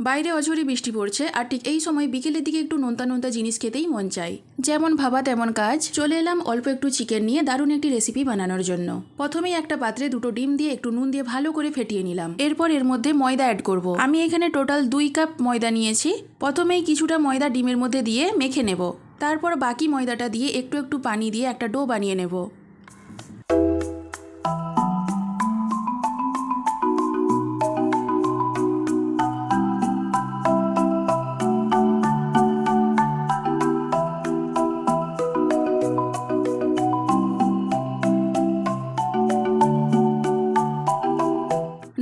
বাইরে অঝরে বৃষ্টি পড়ছে, আর ঠিক এই সময় বিকেলের দিকে একটু নোনতা নোনতা জিনিস খেতেই মন চায়। যেমন ভাবা তেমন কাজ, চলে এলাম অল্প একটু চিকেন নিয়ে দারুণ একটি রেসিপি বানানোর জন্য। প্রথমেই একটা পাত্রে দুটো ডিম দিয়ে একটু নুন দিয়ে ভালো করে ফেটিয়ে নিলাম। এরপর এর মধ্যে ময়দা অ্যাড করব। আমি এখানে টোটাল দুই কাপ ময়দা নিয়েছি। প্রথমেই কিছুটা ময়দা ডিমের মধ্যে দিয়ে মেখে নেব। তারপর বাকি ময়দাটা দিয়ে একটু একটু পানি দিয়ে একটা ডো বানিয়ে নেব।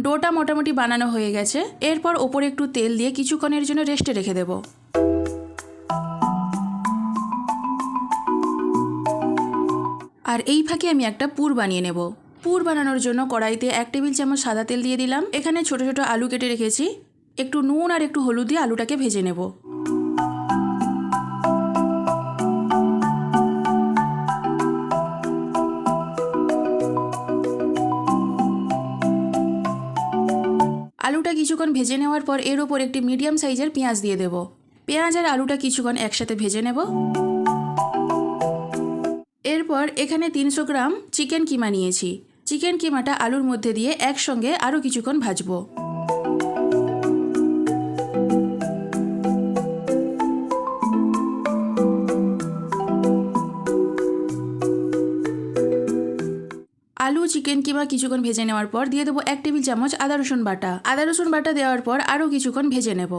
ডোটা মোটামুটি বানানো হয়ে গেছে। এরপর ওপরে একটু তেল দিয়ে কিছুক্ষণের জন্য রেস্টে রেখে দেব। আর এই ফাঁকে আমি একটা পুর বানিয়ে নেব। পুর বানানোর জন্য কড়াইতে এক টেবিল চামচ সাদা তেল দিয়ে দিলাম। এখানে ছোট ছোট আলু কেটে রেখেছি। একটু নুন আর একটু হলুদ দিয়ে আলুটাকে ভেজে নেব। আলুটা কিছুক্ষণ ভেজে নেওয়ার পর এর ওপর একটি মিডিয়াম সাইজের পেঁয়াজ দিয়ে দেব। পেঁয়াজ আর আলুটা কিছুক্ষণ একসাথে ভেজে নেব। এরপর এখানে তিনশো গ্রাম চিকেন কিমা নিয়েছি। চিকেন কিমাটা আলুর মধ্যে দিয়ে একসঙ্গে আরও কিছুক্ষণ ভাজবো। আলু চিকেন কিংবা কিছুক্ষণ ভেজে নেওয়ার পর দিয়ে দেবো এক টেবিল চামচ আদা, রসুন বাটা। আদা, রসুন বাটা দেওয়ার পর আরও কিছুক্ষণ ভেজে নেব।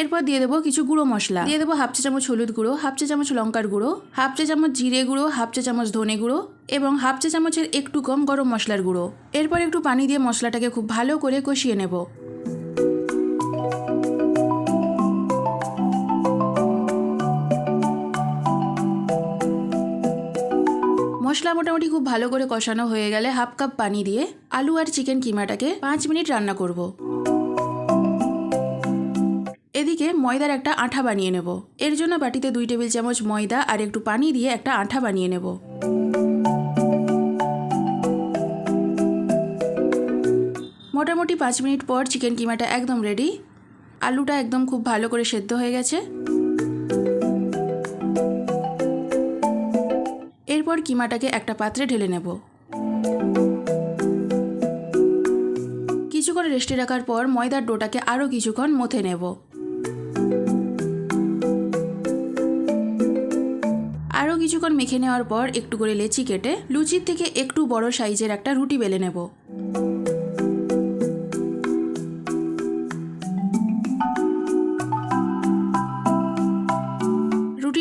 এরপর দিয়ে দেবো কিছু গুঁড়ো মশলা। দিয়ে দেবো হাফ চা চামচ হলুদ গুঁড়ো, হাফ চা চামচ লঙ্কার গুঁড়ো, হাফ চা চামচ জিরে গুঁড়ো, হাফ চা চামচ ধনে গুঁড়ো এবং হাফ চা চামচের একটু কম গরম মশলার গুঁড়ো। এরপর একটু পানি দিয়ে মশলাটাকে খুব ভালো করে কষিয়ে নেব। মশলা মোটামুটি খুব ভালো করে কষানো হয়ে গেলে হাফ কাপ পানি দিয়ে আলু আর চিকেন কিমাটাকে পাঁচ মিনিট রান্না করব। এদিকে ময়দার একটা আঠা বানিয়ে নেব। এর জন্য বাটিতে দুই টেবিল চামচ ময়দা আর একটু পানি দিয়ে একটা আঠা বানিয়ে নেব। মোটামুটি পাঁচ মিনিট পর চিকেন কিমাটা একদম রেডি আলুটা একদম খুব ভালো করে সেদ্ধ হয়ে গেছে। এরপর কিমাটাকে একটা পাত্রে ঢেলে নেব। কিছুক্ষণ রেস্টে রাখার পর ময়দার ডোটাকে আরও কিছুক্ষণ মথে নেব। আরও কিছুক্ষণ মেখে নেওয়ার পর একটু করে লেচি কেটে লুচির থেকে একটু বড় সাইজের একটা রুটি বেলে নেব।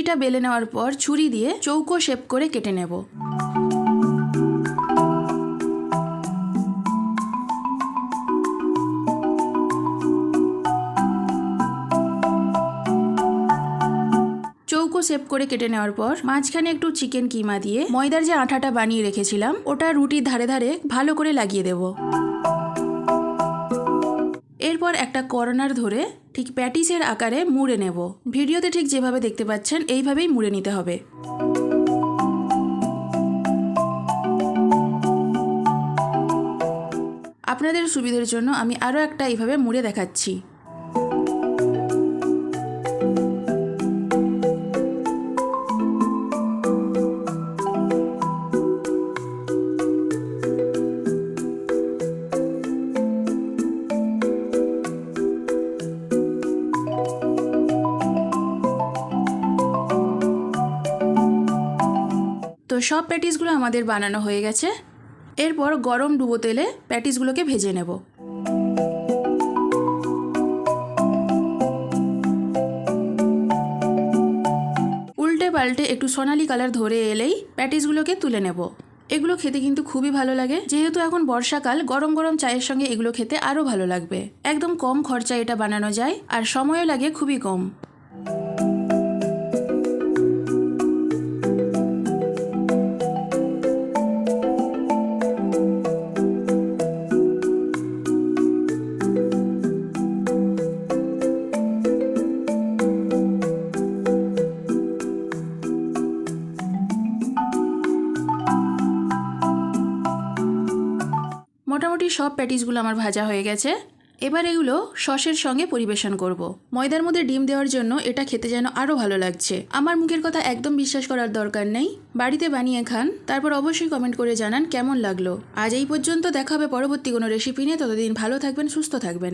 রুটিটা বেলে নেওয়ার পর ছুরি দিয়ে চৌকো শেপ করে কেটে নেব। চৌকো শেপ করে কেটে নেওয়ার পর মাঝখানে একটু চিকেন কিমা দিয়ে ময়দার যে আঠাটা বানিয়ে রেখেছিলাম, ওটা রুটির ধারে ধারে ভালো করে লাগিয়ে দেব। এরপর একটা কর্নার ধরে ঠিক প্যাটিসের আকারে মুড়ে নেব। ভিডিওতে ঠিক যেভাবে দেখতে পাচ্ছেন, এইভাবেই মুড়ে নিতে হবে। আপনাদের সুবিধার জন্য আমি আরও একটা এইভাবে মুড়ে দেখাচ্ছি। সব প্যাটিসগুলো আমাদের বানানো হয়ে গেছে। এরপর গরম ডুবো তেলে প্যাটিসগুলোকে ভেজে নেব। উল্টে পাল্টে একটু সোনালি কালার ধরে এলেই প্যাটিসগুলোকে তুলে নেব। এগুলো খেতে কিন্তু খুবই ভালো লাগে। যেহেতু এখন বর্ষাকাল, গরম গরম চায়ের সঙ্গে এগুলো খেতে আরও ভালো লাগবে। একদম কম খরচায় এটা বানানো যায় আর সময়ও লাগে খুবই কম। মোটামুটি সব প্যাটিসগুলো আমার ভাজা হয়ে গেছে। এবার এগুলো সসের সঙ্গে পরিবেশন করব। ময়দার মধ্যে ডিম দেওয়ার জন্য এটা খেতে যেন আরও ভালো লাগছে। আমার মুখের কথা একদম বিশ্বাস করার দরকার নেই। বাড়িতে বানিয়ে খান, তারপর অবশ্যই কমেন্ট করে জানান কেমন লাগল। আজ এই পর্যন্ত দেখা হবে পরবর্তী কোনো রেসিপি নিয়ে। ততদিন ভালো থাকবেন, সুস্থ থাকবেন।